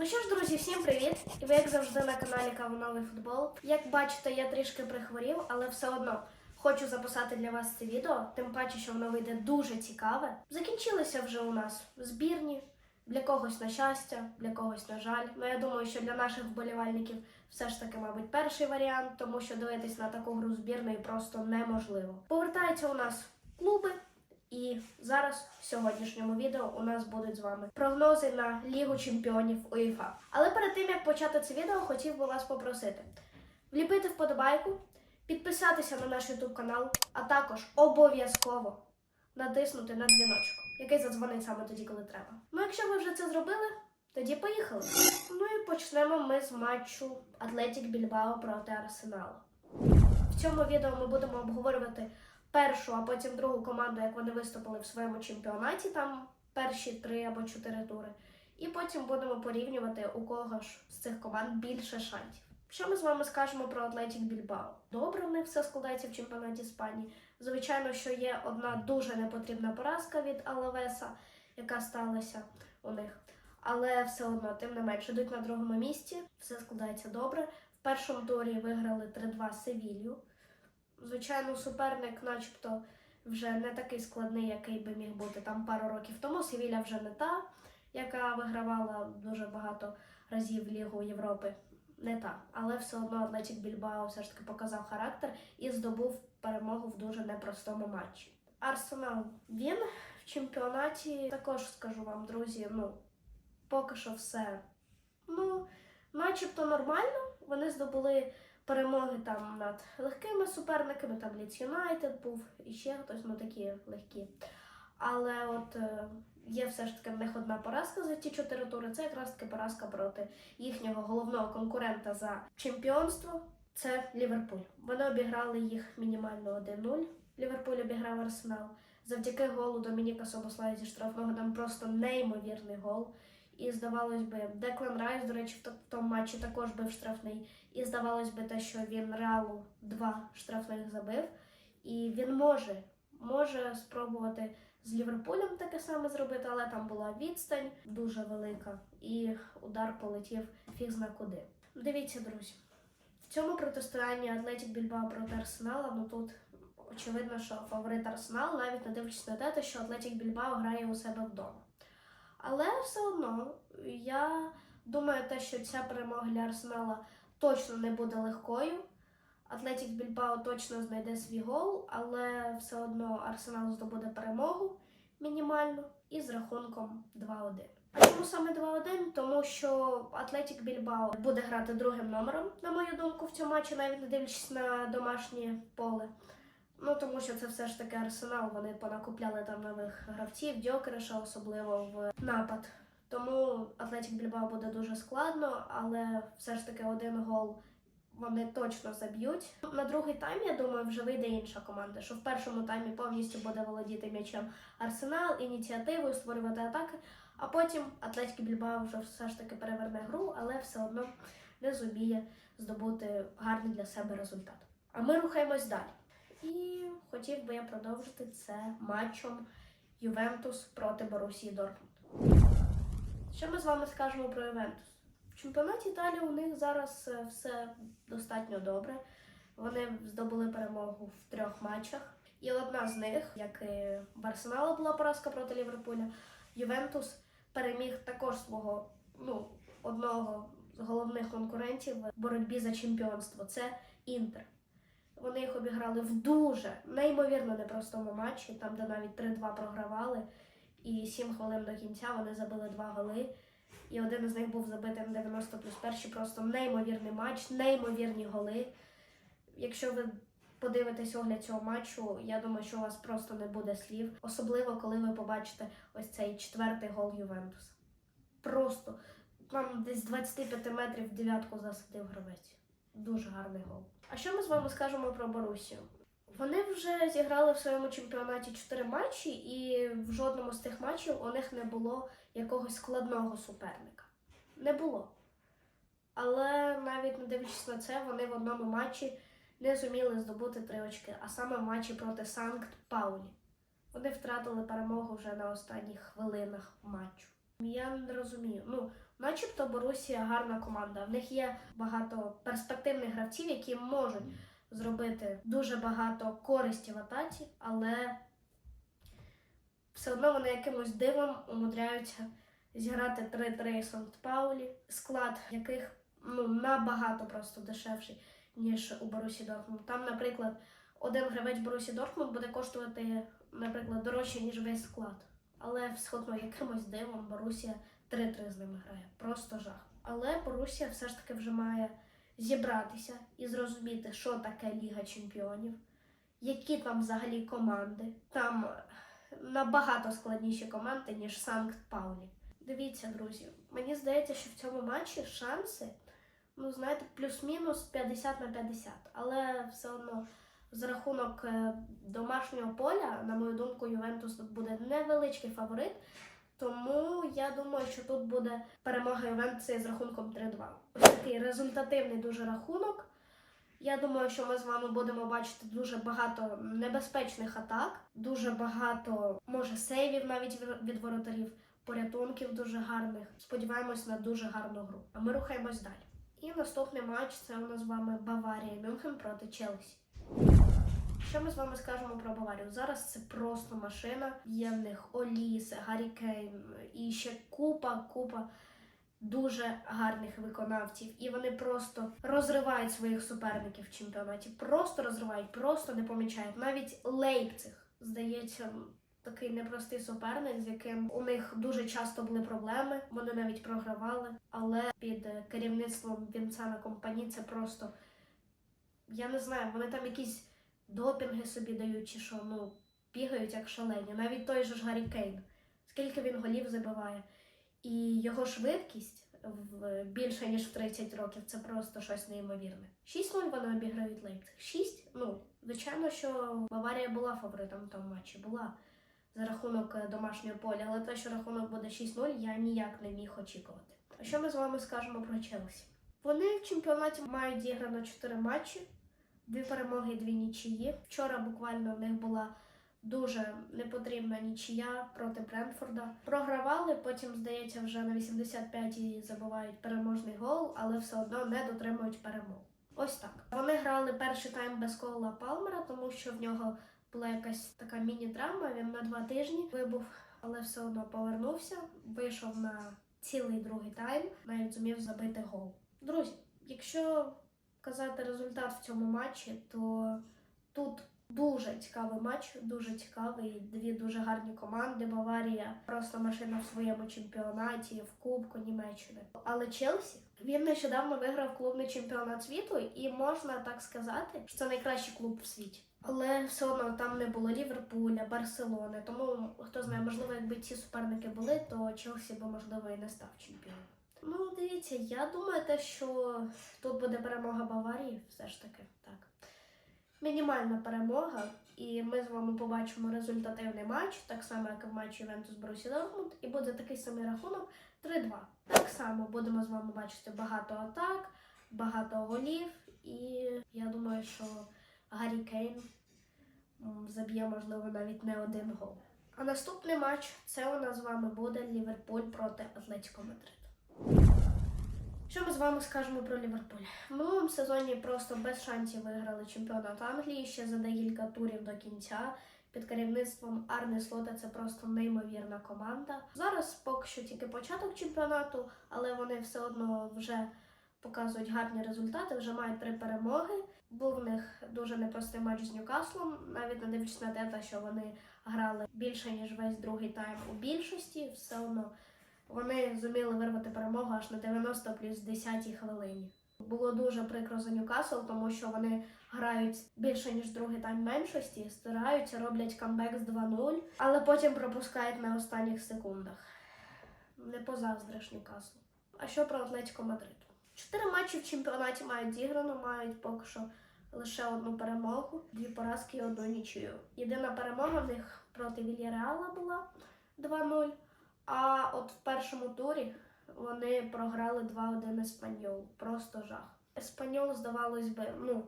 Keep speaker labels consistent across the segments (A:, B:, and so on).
A: Ну що ж, друзі, всім привіт! І ви, як завжди, на каналі Кава Новий футбол. Як бачите, я трішки прихворів, але все одно хочу записати для вас це відео, тим паче, що воно вийде дуже цікаве. Закінчилися вже у нас збірні. Для когось на щастя, для когось на жаль. Ну я думаю, що для наших вболівальників все ж таки, мабуть, перший варіант, тому що дивитись на таку гру збірної просто неможливо. Повертаються у нас клуби, і зараз в сьогоднішньому відео у нас будуть з вами прогнози на Лігу чемпіонів УЄФА. Але перед тим як почати це відео, хотів би вас попросити вліпити вподобайку, підписатися на наш YouTube канал, а також обов'язково натиснути на дзвіночок, який задзвонить саме тоді, коли треба. Ну, якщо ви вже це зробили, тоді поїхали. Ну і почнемо ми з матчу Атлетік Більбао проти Арсеналу. В цьому відео ми будемо обговорювати першу, а потім другу команду, як вони виступили в своєму чемпіонаті, там перші три або чотири тури. І потім будемо порівнювати, у кого ж з цих команд більше шансів. Що ми з вами скажемо про Атлетік Більбао? Добре, в них все складається в чемпіонаті Іспанії. Звичайно, що є одна дуже непотрібна поразка від Алавеса, яка сталася у них. Але все одно, тим не менше, йдуть на другому місці, все складається добре. В першому турі виграли 3-2 Севілью. Звичайно, суперник, начебто, вже не такий складний, який би міг бути там пару років тому. Севіля вже не та, яка вигравала дуже багато разів Лігу Європи. Не та, але все одно Атлетік Більбао все ж таки показав характер і здобув перемогу в дуже непростому матчі. Арсенал він в чемпіонаті також скажу вам, друзі. Ну поки що все. Ну, начебто нормально. Вони здобули перемоги там над легкими суперниками, там Ліц Юнайтед був і ще хтось, ну такі легкі. Але от е, є все ж таки в них одна поразка за ті чотири тури. Це якраз таки поразка проти їхнього головного конкурента за чемпіонство. Це Ліверпуль. Вони обіграли їх мінімально 1-0. Ліверпуль обіграв Арсенал. Завдяки голу Домініка Собослая зі штрафного там просто неймовірний гол. І здавалось би, Деклан Райс, до речі, в тому матчі також бив штрафний. І здавалось би, те, що він реалу два штрафних забив. І він може, може спробувати з Ліверпулем таке саме зробити, але там була відстань дуже велика, і удар полетів фіг зна куди. Дивіться, друзі, в цьому протистоянні Атлетік Більбао проти Арсенала, ну тут очевидно, що фаворит Арсенал, навіть не дивлячись на те, що Атлетік Більбао грає у себе вдома. Але все одно я думаю, те, що ця перемога для Арсенала точно не буде легкою. Атлетік Більбао точно знайде свій гол, але все одно Арсенал здобуде перемогу мінімальну і з рахунком 2-1. А чому саме 2-1? Тому що Атлетік Більбао буде грати другим номером, на мою думку, в цьому матчі, навіть не дивлячись на домашнє поле. Ну тому що це все ж таки арсенал. Вони понакупляли там нових гравців, Дьокереша, особливо в напад. Тому Атлетік Більбао буде дуже складно, але все ж таки один гол вони точно заб'ють. На другий тайм, я думаю, вже вийде інша команда, що в першому таймі повністю буде володіти м'ячем Арсенал, ініціативою, створювати атаки, а потім Атлетік Більбао вже все ж таки переверне гру, але все одно не зуміє здобути гарний для себе результат. А ми рухаємось далі. І хотів би я продовжити це матчем Ювентус проти Борусії Дортмунд. Що ми з вами скажемо про Ювентус? В чемпіонаті Італії у них зараз е, все достатньо добре. Вони здобули перемогу в трьох матчах. І одна з них, як і в Арсенала була поразка проти Ліверпуля, Ювентус переміг також свого ну, одного з головних конкурентів в боротьбі за чемпіонство. Це Інтер. Вони їх обіграли в дуже неймовірно непростому матчі, там, де навіть 3-2 програвали, і 7 хвилин до кінця вони забили два голи. І один із них був забитий на 90 плюс перші. Просто неймовірний матч, неймовірні голи. Якщо ви подивитесь огляд цього матчу, я думаю, що у вас просто не буде слів. Особливо, коли ви побачите ось цей четвертий гол Ювентуса. Просто там десь з 25 метрів дев'ятку засадив гравець. Дуже гарний гол. А що ми з вами скажемо про Борусію? Вони вже зіграли в своєму чемпіонаті 4 матчі, і в жодному з тих матчів у них не було якогось складного суперника. Не було. Але навіть не дивлячись на це, вони в одному матчі не зуміли здобути три очки, а саме в матчі проти Санкт Паулі. Вони втратили перемогу вже на останніх хвилинах матчу. Я не розумію. Ну, начебто Борусія гарна команда. В них є багато перспективних гравців, які можуть зробити дуже багато користі в атаці, але все одно вони якимось дивом умудряються зіграти 3-3 Санкт Паулі, склад яких ну, набагато просто дешевший, ніж у Борусі Дортмунд. Там, наприклад, один гравець Борусі Дортмунд буде коштувати, наприклад, дорожче, ніж весь склад. Але все одно якимось дивом Борусія 3-3 з ними грає. Просто жах. Але Борусія все ж таки вже має зібратися і зрозуміти, що таке Ліга Чемпіонів, які там взагалі команди. Там набагато складніші команди, ніж Санкт Паулі. Дивіться, друзі, мені здається, що в цьому матчі шанси, ну знаєте, плюс-мінус 50 на 50. Але все одно за рахунок е, домашнього поля, на мою думку, Ювентус буде невеличкий фаворит. Тому я думаю, що тут буде перемога Ювентуса з рахунком 3-2. Ось такий результативний дуже рахунок. Я думаю, що ми з вами будемо бачити дуже багато небезпечних атак, дуже багато, може, сейвів навіть від воротарів, порятунків дуже гарних. Сподіваємось на дуже гарну гру. А ми рухаємось далі. І наступний матч це у нас з вами Баварія Мюнхен проти Челсі. Що ми з вами скажемо про Баварію? Зараз це просто машина. Є в них Оліс, Гаррі Кейн і ще купа, купа дуже гарних виконавців. І вони просто розривають своїх суперників в чемпіонаті. Просто розривають, просто не помічають. Навіть Лейпциг, здається, такий непростий суперник, з яким у них дуже часто були проблеми. Вони навіть програвали. Але під керівництвом Вінцана компані це просто. Я не знаю, вони там якісь допінги собі дають, чи що, ну, бігають як шалені. Навіть той же ж Гаррі Кейн. Скільки він голів забиває. І його швидкість в більше ніж в 30 років це просто щось неймовірне. 6-0 вони обіграють Лейпциг. 6, ну, звичайно, що Баварія була фаворитом в тому матчі, була за рахунок е, домашнього поля, але те, що рахунок буде 6-0, я ніяк не міг очікувати. А що ми з вами скажемо про Челсі? Вони в чемпіонаті мають зіграно 4 матчі, дві перемоги дві нічиї. Вчора буквально в них була дуже непотрібна нічия проти Брентфорда. Програвали, потім, здається, вже на 85-й забувають переможний гол, але все одно не дотримують перемог. Ось так. Вони грали перший тайм без кола Палмера, тому що в нього була якась така міні-травма. Він на два тижні вибув, але все одно повернувся. Вийшов на цілий другий тайм, навіть зумів забити гол. Друзі, якщо казати результат в цьому матчі, то тут дуже цікавий матч, дуже цікавий. Дві дуже гарні команди. Баварія просто машина в своєму чемпіонаті, в Кубку Німеччини. Але Челсі він нещодавно виграв клубний чемпіонат світу, і можна так сказати, що це найкращий клуб в світі. Але все одно там не було Ліверпуля, Барселони. Тому хто знає, можливо, якби ці суперники були, то Челсі би можливо і не став чемпіоном. Ну, дивіться, я думаю, те, що тут буде перемога Баварії, все ж таки так. Мінімальна перемога, і ми з вами побачимо результативний матч, так само, як і в матчі Ювентус Борусі Дортмунд, і буде такий самий рахунок 3-2. Так само будемо з вами бачити багато атак, багато голів, і я думаю, що Гаррі Кейн заб'є, можливо, навіть не один гол. А наступний матч це у нас з вами буде Ліверпуль проти Атлетіко Мадрид. Що ми з вами скажемо про Ліверпуль? В минулому сезоні просто без шансів виграли чемпіонат Англії ще за декілька турів до кінця. Під керівництвом Арне Слота це просто неймовірна команда. Зараз поки що тільки початок чемпіонату, але вони все одно вже показують гарні результати, вже мають три перемоги. Був в них дуже непростий матч з Ньюкаслом, навіть не дивлячись на те, що вони грали більше ніж весь другий тайм у більшості, все одно вони зуміли вирвати перемогу аж на 90 плюс 10 хвилині. Було дуже прикро за Ньюкасл, тому що вони грають більше ніж другий тайм меншості, стараються, роблять камбек з 2-0, але потім пропускають на останніх секундах. Не позаздриш Ньюкаслу. А що про Атлетико Мадрид? Чотири матчі в чемпіонаті мають зіграно, мають поки що лише одну перемогу, дві поразки і одну нічию. Єдина перемога в них проти Вільяреала була 2-0. А от в першому турі вони програли 2-1 Еспаньол. Просто жах. Еспаньол, здавалось би, ну,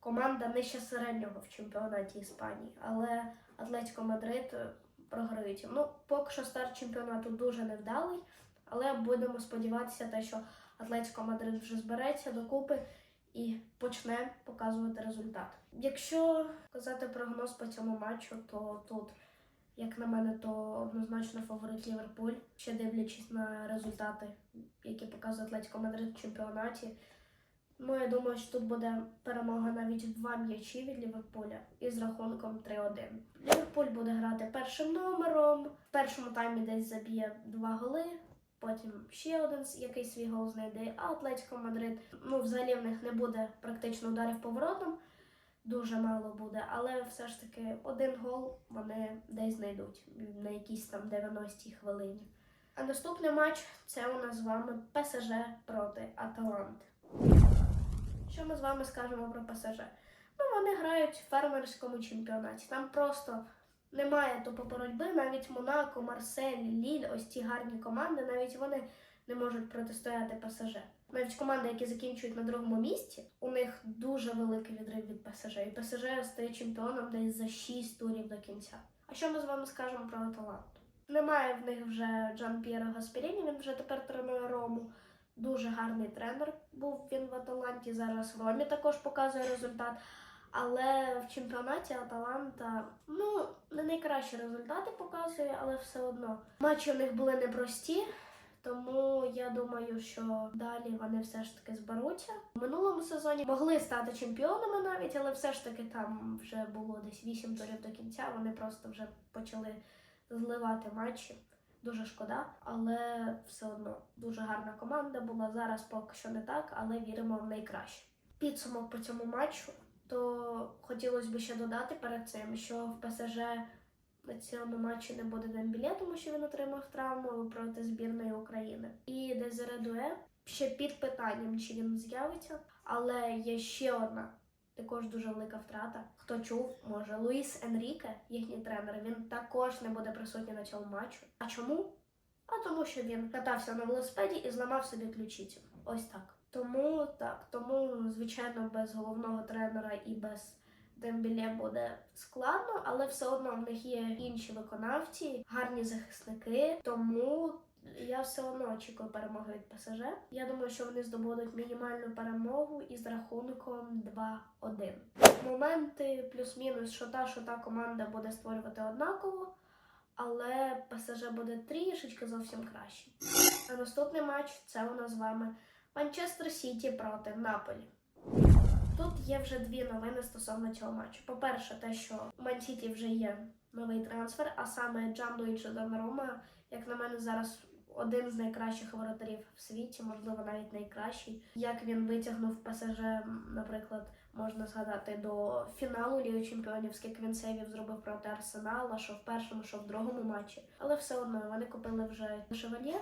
A: команда нижче середнього в чемпіонаті Іспанії. Але Атлетико Мадрид е, програють. Ну, поки що старт чемпіонату дуже невдалий, але будемо сподіватися, те, що Атлетико Мадрид вже збереться докупи і почне показувати результат. Якщо казати прогноз по цьому матчу, то тут, як на мене, то однозначно фаворит Ліверпуль, ще дивлячись на результати, які показує Атлетико Мадрид в чемпіонаті. Ну, я думаю, що тут буде перемога навіть два м'ячі від Ліверпуля із рахунком 3-1. Ліверпуль буде грати першим номером. В першому таймі десь заб'є два голи, потім ще один якийсь свій гол знайде. А Атлетико Мадрид, ну взагалі в них не буде практично ударів поворотом, дуже мало буде, але все ж таки один гол вони десь знайдуть на якійсь там 90-й хвилині. А наступний матч це у нас з вами ПСЖ проти Аталанти. Що ми з вами скажемо про ПСЖ? Ну, вони грають в фермерському чемпіонаті. Там просто немає тупо боротьби. Навіть Монако, Марсель, Ліль, ось ці гарні команди, навіть вони не можуть протистояти ПСЖ. Навіть команди, які закінчують на другому місці, у них дуже великий відрив від ПСЖ. І ПСЖ стає чемпіоном десь за 6 турів до кінця. А що ми з вами скажемо про Аталанту? Немає в них вже Джан П'єро Гасперіні, він вже тепер тренує Рому. Дуже гарний тренер був він в Аталанті. Зараз в Ромі також показує результат. Але в чемпіонаті Аталанта ну не найкращі результати показує, але все одно матчі у них були непрості. Тому я думаю, що далі вони все ж таки зберуться. В минулому сезоні могли стати чемпіонами навіть, але все ж таки там вже було десь 8 турів до кінця. Вони просто вже почали зливати матчі. Дуже шкода, але все одно дуже гарна команда була. Зараз поки що не так, але віримо в найкраще. Підсумок по цьому матчу, то хотілося б ще додати перед цим, що в ПСЖ на цьому матчі не буде Дембіле, тому що він отримав травму проти збірної України. І Дезере Дуе ще під питанням, чи він з'явиться. Але є ще одна також дуже велика втрата. Хто чув, може Луїс Енріке, їхній тренер, він також не буде присутній на цьому матчу. А чому? А тому, що він катався на велосипеді і зламав собі ключицю. Ось так. Тому так, тому звичайно без головного тренера і без Дембіле буде складно, але все одно в них є інші виконавці, гарні захисники. Тому я все одно очікую перемоги від ПСЖ. Я думаю, що вони здобудуть мінімальну перемогу із рахунком 2-1. Моменти плюс-мінус, що та, що та команда буде створювати однаково, але ПСЖ буде трішечки зовсім краще. А наступний матч це у нас з вами Манчестер Сіті проти Наполі. Тут є вже дві новини стосовно цього матчу. По-перше, те, що у Ман-Сіті вже є новий трансфер, а саме Джан Луїджі Донарума, як на мене, зараз один з найкращих воротарів в світі, можливо, навіть найкращий. Як він витягнув ПСЖ, наприклад, можна згадати до фіналу Ліги Чемпіонів, скільки він сейвів зробив проти Арсенала, що в першому, що в другому матчі. Але все одно вони купили вже Шевальє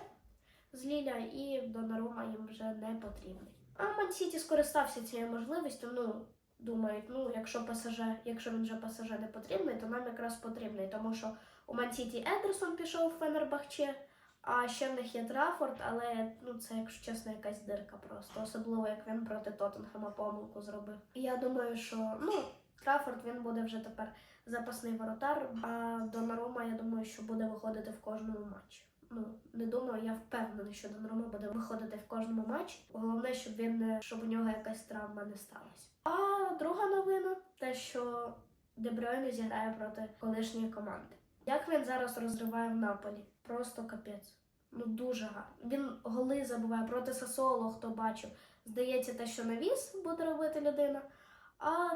A: з Ліля, і Донарума їм вже не потрібний. А Ман-Сіті скористався цією можливістю. Ну, думають, ну якщо ПСЖ, якщо він вже ПСЖ не потрібний, то нам якраз потрібний, тому що у Ман-Сіті Едерсон пішов в Фенербахче, а ще в них є Трафорд, але ну це, якщо чесно, якась дирка просто, особливо як він проти Тоттенхема помилку зробив. Я думаю, що ну. Трафорд він буде вже тепер запасний воротар, а Донарума, я думаю, що буде виходити в кожному матчі. Ну, не думаю, я впевнений, що Донарума буде виходити в кожному матчі. Головне, щоб він не щоб у нього якась травма не сталася. А друга новина те, що Дебройне зіграє проти колишньої команди. Як він зараз розриває в Наполі? Просто капець. Ну дуже гарно. Він голи забуває проти Сасоло, хто бачив. Здається, те, що навіс буде робити людина, а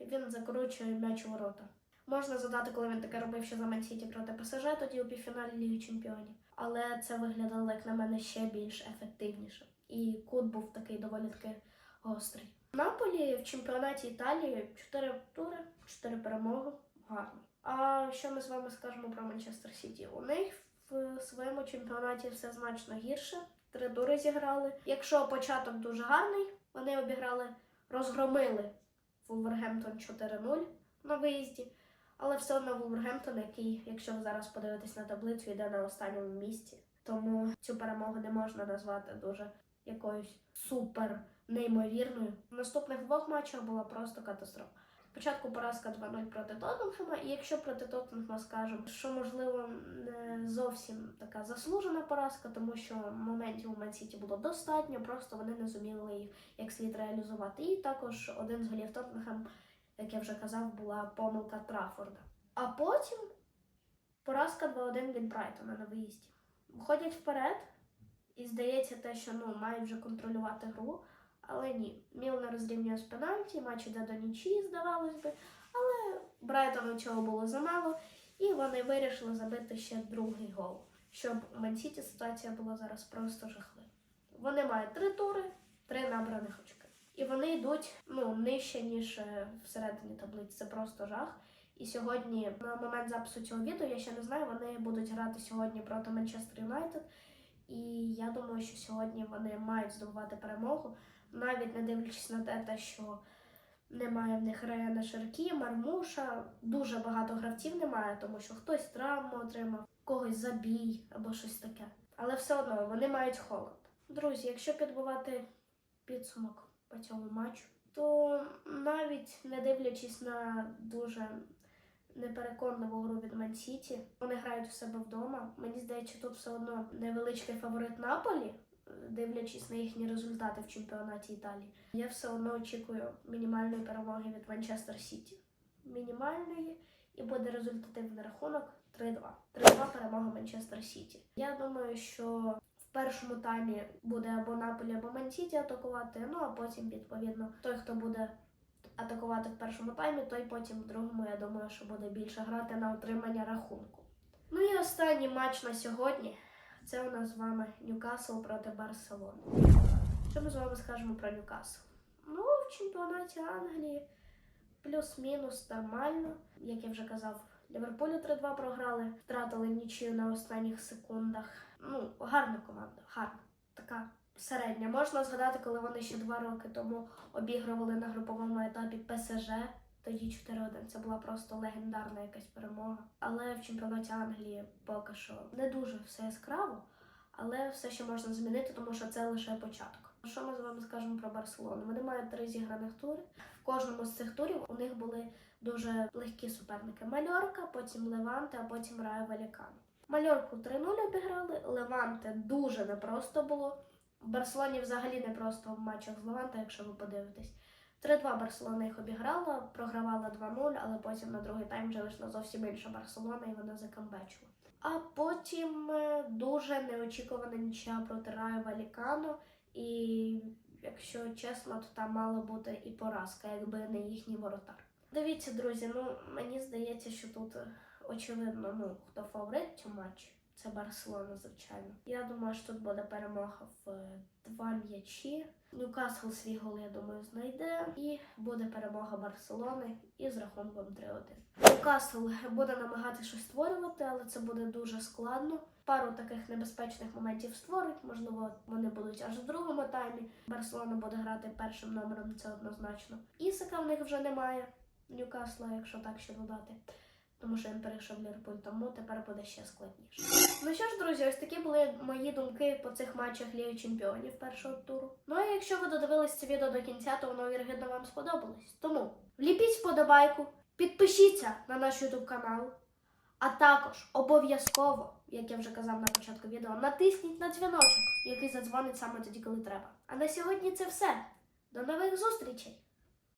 A: він закручує м'яч у ворота. Можна задати, коли він таке робив, що за Мансіті проти ПСЖ, тоді у півфіналі Ліги Чемпіонів. Але це виглядало, як на мене, ще більш ефективніше. І кут був такий доволі таки гострий. Наполі в чемпіонаті Італії 4 тури, 4 перемоги. Гарно. А що ми з вами скажемо про Манчестер Сіті? У них в своєму чемпіонаті все значно гірше. Три тури зіграли. Якщо початок дуже гарний, вони обіграли, розгромили Вулвергемптон 4-0 на виїзді. Але все одно Вулвергемптон, який, якщо ви зараз подивитесь на таблицю, йде на останньому місці. Тому цю перемогу не можна назвати дуже якоюсь супер неймовірною. В наступних двох матчах була просто катастрофа. Спочатку поразка 2-0 проти Тоттенхема, і якщо проти Тоттенхема скажемо, що можливо не зовсім така заслужена поразка, тому що моментів у Ман-Сіті було достатньо, просто вони не зуміли їх як слід реалізувати. І також один з голів Тоттенхем, як я вже казав, була помилка Траффорда. А потім поразка 2-1 від Брайтона на виїзді. Виходять вперед, і здається те, що ну, мають вже контролювати гру. Але ні, Мілнер розрівнює з пенальті, матч іде до нічії, здавалось би. Але Брайтону цього було замало, і вони вирішили забити ще другий гол, щоб у Мансіті ситуація була зараз просто жахлива. Вони мають три тури, три набраних очки. І вони йдуть ну, нижче, ніж е, всередині таблиці. Це просто жах. І сьогодні, на момент запису цього відео, я ще не знаю, вони будуть грати сьогодні проти Манчестер Юнайтед. І я думаю, що сьогодні вони мають здобувати перемогу, навіть не дивлячись на те, що немає в них Реяна Шаркі, Мармуша. Дуже багато гравців немає, тому що хтось травму отримав, когось забій або щось таке. Але все одно вони мають холод. Друзі, якщо підбивати підсумок по цьому матчу, то навіть не дивлячись на дуже непереконливу гру від Ман-Сіті, вони грають у себе вдома. Мені здається, тут все одно невеличкий фаворит Наполі, дивлячись на їхні результати в чемпіонаті Італії. Я все одно очікую мінімальної перемоги від Манчестер Сіті. Мінімальної і буде результативний рахунок 3-2. 3-2 перемога Манчестер Сіті. Я думаю, що першому таймі буде або Наполі, або Ман-Сіті атакувати. Ну а потім, відповідно, той, хто буде атакувати в першому таймі, той потім в другому, я думаю, що буде більше грати на отримання рахунку. Ну і останній матч на сьогодні. Це у нас з вами Ньюкасл проти Барселони. Що ми з вами скажемо про Ньюкасл? Ну, в чемпіонаті Англії плюс-мінус нормально. Як я вже казав, Ліверпулю 3-2 програли, втратили нічию на останніх секундах. Ну, гарна команда, гарна. Така середня. Можна згадати, коли вони ще два роки тому обігрували на груповому етапі ПСЖ. Тоді 4-1. Це була просто легендарна якась перемога. Але в чемпіонаті Англії поки що не дуже все яскраво, але все ще можна змінити, тому що це лише початок. Що ми з вами скажемо про Барселону? Вони мають три зіграних тури. В кожному з цих турів у них були дуже легкі суперники. Мальорка, потім Леванте, а потім Райо Валікано. Мальорку 3-0 обіграли. Леванте дуже непросто було. Барселоні взагалі не просто в матчах з Леванте, якщо ви подивитесь. 3-2 Барселона їх обіграла, програвала 2-0, але потім на другий тайм вже вийшла зовсім інша Барселона і вона закамбечила. А потім е, дуже неочікувана нічия проти Раю Валікано. І якщо чесно, то там мала бути і поразка, якби не їхній воротар. Дивіться, друзі, ну мені здається, що тут е, очевидно, ну хто фаворит цьому матчі. Це Барселона, звичайно. Я думаю, що тут буде перемога в е, два м'ячі. Ньюкасл свій гол, я думаю, знайде. І буде перемога Барселони із рахунком 3-1. Ньюкасл буде намагатися щось створювати, але це буде дуже складно. Пару таких небезпечних моментів створить. Можливо, вони будуть аж в другому таймі. Барселона буде грати першим номером, це однозначно. Ісака в них вже немає. Ньюкасла, якщо так ще додати. Тому що він перейшов в Ліверпуль, тому тепер буде ще складніше. Ну що ж, друзі, ось такі були мої думки по цих матчах Ліги Чемпіонів першого туру. Ну а якщо ви додивились це відео до кінця, то воно вірогідно вам сподобалось. Тому вліпіть вподобайку, підпишіться на наш YouTube канал, а також обов'язково, як я вже казав на початку відео, натисніть на дзвіночок, який задзвонить саме тоді, коли треба. А на сьогодні це все. До нових зустрічей!